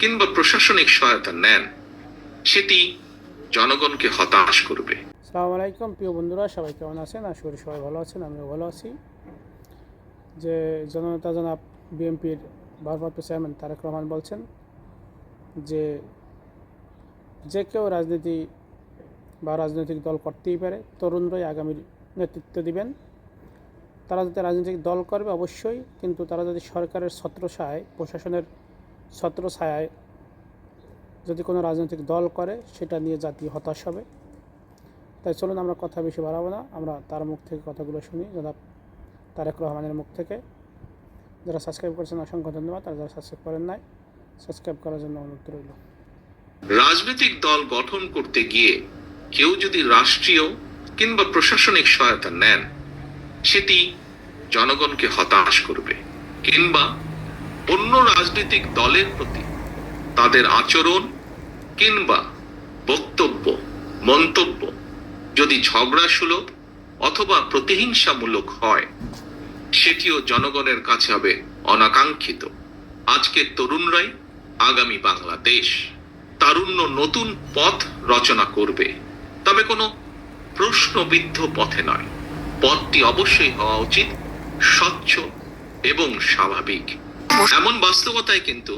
কিংবা প্রশাসনিক সহায়তা নেন, সেটি জনগণকে হতাশ করবে। সালামু আলাইকুম, প্রিয় বন্ধুরা, সবাই কেমন আছেন? আশা করি সবাই ভালো আছেন, আমিও ভালো আছি। যে জননেতা জনাব বিএনপির ভারপ্রাপ্ত চেয়ারম্যান তারেক রহমান বলছেন যে যে কেউ রাজনীতি বা রাজনৈতিক দল করতেই পারে, তরুণরাই আগামীর নেতৃত্ব দিবেন। তারা যাতে রাজনৈতিক দল করবে অবশ্যই, কিন্তু তারা যদি সরকারের ছত্রছায়ায় প্রশাসনের ছত্রছায়ায় যদি কোনো রাজনৈতিক দল করে, সেটা নিয়ে জাতি হতাশ হবে। তাই চলুন আমরা কথা বেশি বাড়াবো না। আমরা তার মুখ থেকে কথাগুলো শুনি। জনাব তারেক রহমানের মুখ থেকে। যারা সাবস্ক্রাইব করেছেন, অসংখ্য ধন্যবাদ। আর যারা সাবস্ক্রাইব করেন নাই, সাবস্ক্রাইব করার জন্য অনুরোধ রইল। রাজনৈতিক দল গঠন করতে গিয়ে কেউ যদি রাষ্ট্রীয় কিংবা প্রশাসনিক সহায়তা নেন, সেটি জনগণকে হতাশ করবে কিংবা অন্য রাজনৈতিক দলের প্রতি তাদের আচরণ কিংবা বক্তব্য, মন্তব্য যদি ঝগড়া সুলভ অথবা প্রতিহিংসামূলক হয়, সেটিও জনগণের কাছে হবে অনাকাঙ্ক্ষিত। আজকের তরুণরাই আগামী বাংলাদেশ। তারুণ্য নতুন পথ রচনা করবে। তবে কোনো প্রশ্নবিদ্ধ পথে নয়। পথটি অবশ্যই হওয়া উচিত স্বচ্ছ এবং স্বাভাবিক। এমন বাস্তবতায় কিন্তু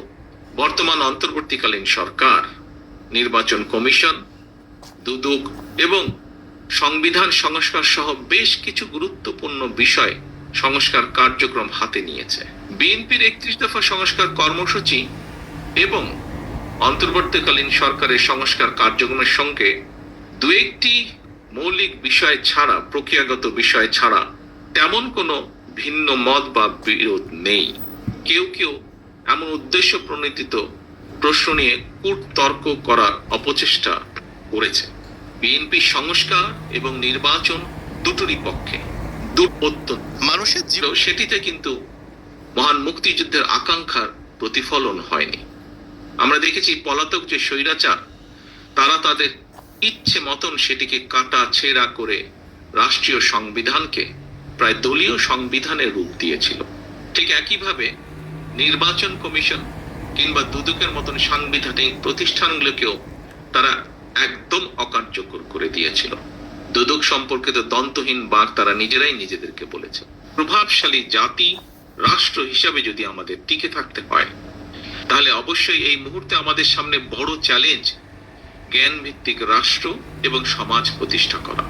বর্তমান অন্তর্বর্তীকালীন সরকার, নির্বাচন কমিশন, দুদক এবং সংবিধান সংস্কার সহ বেশ কিছু গুরুত্বপূর্ণ বিষয় সংস্কার কার্যক্রম হাতে নিয়েছে। বিএনপির একত্রিশ দফা সংস্কার কর্মসূচি এবং অন্তর্বর্তীকালীন সরকারের সংস্কার কার্যক্রমের সঙ্গে দু একটি মৌলিক বিষয় ছাড়া, প্রক্রিয়াগত বিষয় ছাড়া তেমন কোনো ভিন্ন মত বা বিরোধ নেই। কেউ কেউ এমন উদ্দেশ্য প্রণীত প্রশ্ন নিয়ে কূট তর্ক করার অপচেষ্টা করেছে। বিএনপি সংস্কার এবং নির্বাচন দুটোরই পক্ষে। মানুষের ছিল সেটিতে কিন্তু মহান মুক্তিযুদ্ধের আকাঙ্ক্ষার প্রতিফলন হয়নি। আমরা দেখেছি পলাতক যে স্বৈরাচার, তারা তাদের ইচ্ছে মতন সেটিকে কাটা ছেঁড়া করে রাষ্ট্রীয় সংবিধানকে প্রায় দলীয় সংবিধানের রূপ দিয়েছিল। ঠিক একইভাবে নির্বাচন কমিশন কিংবা দুদকের মতন সাংবিধানিক প্রতিষ্ঠানগুলোকেও তারা একদম অকার্যকর করে দিয়েছিল। দুদক সম্পর্কিত দন্তহীন বাঘ তারা নিজেরাই নিজেদেরকে বলেছে। প্রভাবশালী জাতি, রাষ্ট্র হিসাবে যদি আমাদের টিকে থাকতে হয়, তাহলে অবশ্যই এই মুহূর্তে আমাদের সামনে বড় চ্যালেঞ্জ জ্ঞান ভিত্তিক রাষ্ট্র এবং সমাজ প্রতিষ্ঠা করা।